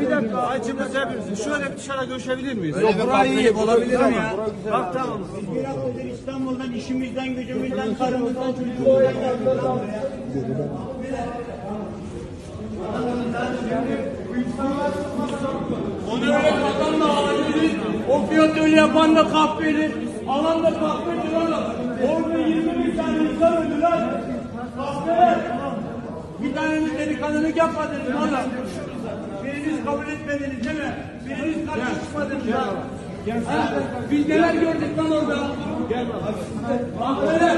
Bir dakika acımız hepimiz. Şöyle bir dışarı görüşebilir miyiz? Yok burayı iyi olabilir ama. Bak tamam. Bırakılır İstanbul'dan işimizden, gücümüzden, karımızdan, çocuğumuzdan. Onu öyle katan da halini, o fiyatı öyle yapan da kahvedir, alan da kahvedir oğlum. Orada 20 bin tane insan öldü lan. Kahveler. Bir taneniz delikanlılık yapmadınız oğlum. Biriniz kabul etmediniz değil mi? Biriniz karşı çıkmadınız? Biz neler gördük lan orada? Gel. Kahveler.